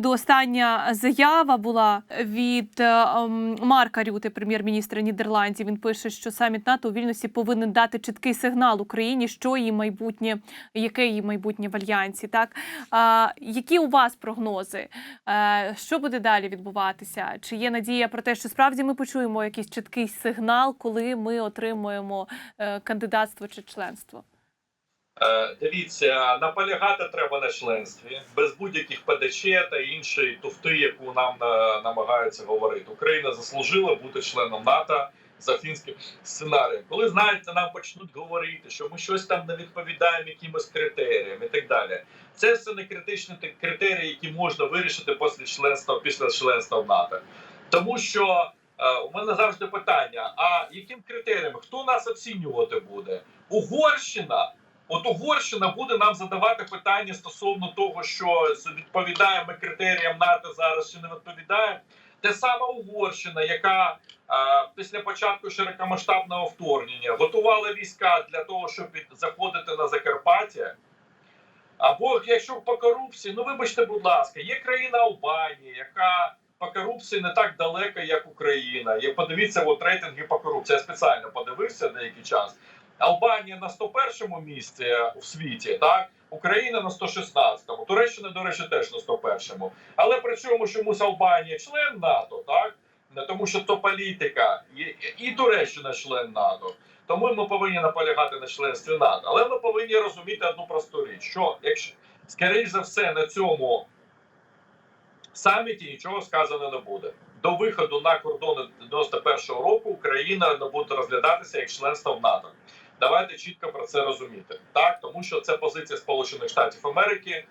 До остання заява була від е, ем, Марка Рюти, прем'єр-міністра Нідерландів. Він пише, що саміт НАТО у Вільнюсі повинен дати чіткий сигнал Україні, що її майбутнє, яке її майбутнє в альянсі. Так а, які у вас прогнози? Е, що буде далі відбуватися? Чи є надія про те, що справді ми почуємо якийсь чіткий сигнал, коли ми отримуємо е, кандидатство чи членство? Е, Дивіться, наполягати треба на членстві без будь-яких ПДЧ та іншої туфти, яку нам е, намагаються говорити. Україна заслужила бути членом НАТО за фінським сценарієм. Коли знаєте, нам почнуть говорити, що ми щось там не відповідаємо якимось критеріям і так далі. Це все не критичні критерії, які можна вирішити після членства після членства в НАТО. Тому що е, у мене завжди питання: а яким критеріям хто нас оцінювати буде? Угорщина. От Угорщина буде нам задавати питання стосовно того, що відповідає ми критеріям НАТО зараз чи не відповідає. Те саме Угорщина, яка а, після початку широкомасштабного вторгнення готувала війська для того, щоб заходити на Закарпаття. Або якщо по корупції, ну вибачте, будь ласка, є країна Албанія, яка по корупції не так далека, як Україна. Є подивіться, от рейтинги по корупції. Я спеціально подивився деякий час. Албанія на 101-му місці у світі, так Україна на 116-му, Туреччина, до речі, теж на 101-му. Але при цьому чомусь Албанія член НАТО, так тому, що то політика, і Туреччина член НАТО. Тому ми повинні наполягати на членстві НАТО. Але ми повинні розуміти одну просту річ: що якщо скоріш за все на цьому саміті нічого сказано не буде. До виходу на кордони 91-го року Україна не буде розглядатися як членство в НАТО. Давайте чітко про це розуміти. Так, тому що це позиція Сполучених Штатів Америки.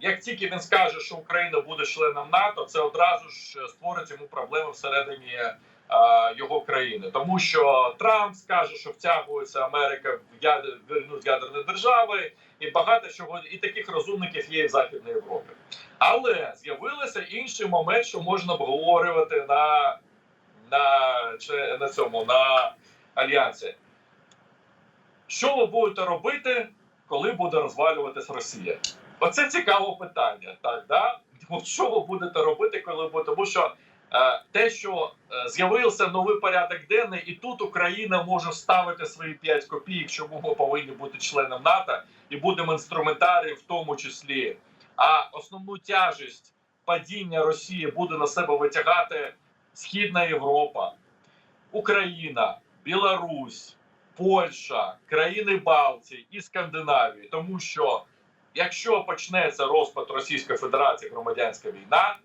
Як тільки він скаже, що Україна буде членом НАТО, це одразу ж створить йому проблеми всередині а, його країни, тому що Трамп скаже, що втягується Америка в ядер, з ядерної держави, і багато чого і таких розумників є і в Західній Європі. Але з'явився інший момент, що можна обговорювати на, на, на цьому на альянсі. Що ви будете робити, коли буде розвалюватись Росія? Оце цікаве питання. Так, да? От що ви будете робити, коли буде? Тому що е, те, що е, з'явився новий порядок денний, і тут Україна може ставити свої 5 копійок, чому ми повинні бути членом НАТО і будемо інструментарієм в тому числі. А основну тяжесть падіння Росії буде на себе витягати Східна Європа, Україна, Білорусь, Польща, країни Балтії і Скандинавії. Тому що якщо почнеться розпад Російської Федерації, громадянська війна,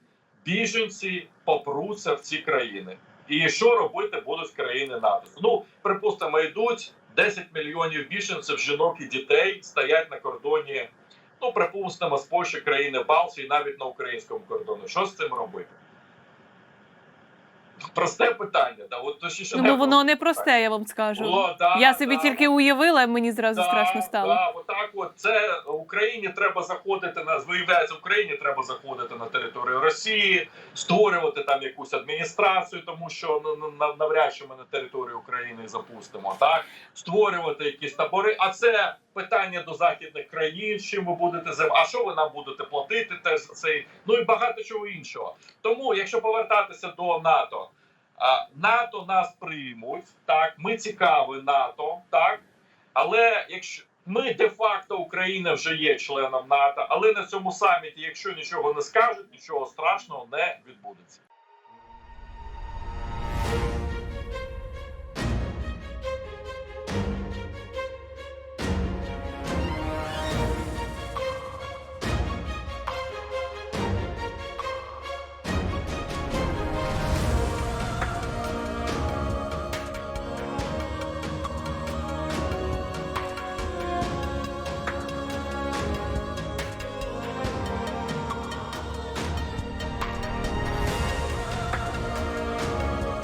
біженці попруться в ці країни. І що робити будуть країни НАТО? Ну, припустимо, йдуть 10 мільйонів біженців, жінок і дітей стоять на кордоні ну, припустимо, з Польщі, країни Балтії, навіть на українському кордоні. Що з цим робити? Просте питання. Да? От, точніше, Ну, воно не просте, я вам скажу. Було, да, Я собі да. тільки уявила, мені зразу Да, страшно стало. Да, отак от це Україні треба заходити на виявляється, Україні треба заходити на територію Росії, створювати там якусь адміністрацію, тому що ну, ну, навряд чи ми на територію України запустимо. Так створювати якісь табори. А це питання до західних країн. Чим ви будете зим? А що ви нам будете платити? Теж за цей ну і багато чого іншого. Тому, якщо повертатися до НАТО. НАТО нас приймуть, так ми цікаві НАТО, так але якщо ми де-факто Україна вже є членом НАТО, але на цьому саміті, якщо нічого не скажуть, нічого страшного не відбудеться.